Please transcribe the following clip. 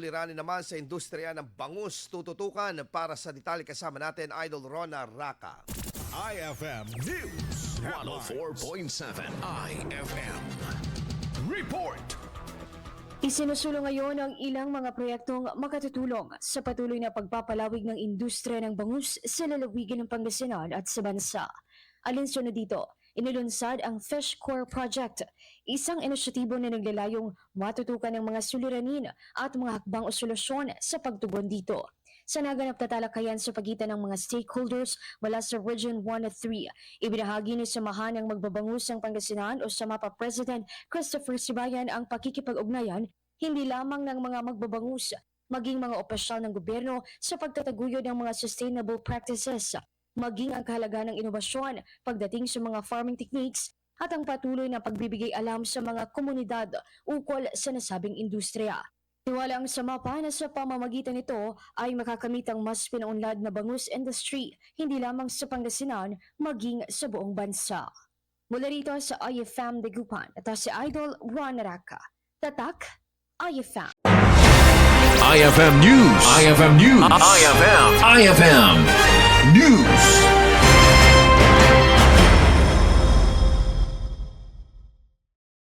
Liranin naman sa industriya ng bangus tututukan para sa detalye kasama natin Idol Rona Raka. IFM News. 104.7 IFM. Report. Isinusulong ngayon ang ilang mga proyektong makatutulong sa patuloy na pagpapalawig ng industriya ng bangus sa lalawigan ng Pangasinan at sa bansa. Alinsunod dito, inilunsad ang Fish Core Project, isang inisyatibo na naglalayong matutukan ng mga suliranin at mga hakbang o solusyon sa pagtugon dito. Sa naganap na talakayan sa pagitan ng mga stakeholders mula sa Region 1 at 3, ibinahagi ni Samahan ng Magbabangus ng Pangasinan o Samapa President Christopher Sibayan ang pakikipag-ugnayan hindi lamang ng mga magbabangus, maging mga opisyal ng gobyerno sa pagtataguyod ng mga sustainable practices, maging ang kahalaga ng inobasyon pagdating sa mga farming techniques at ang patuloy na pagbibigay alam sa mga komunidad ukol sa nasabing industriya. Tiwala ang samapa na sa pamamagitan nito ay makakamit ang mas pinaunlad na bangus industry, hindi lamang sa Pangasinan, maging sa buong bansa. Mula rito sa IFM Degupan, ito si Idol Juan Raka. Tatak, IFM. IFM News. IFM News. IFM. IFM News.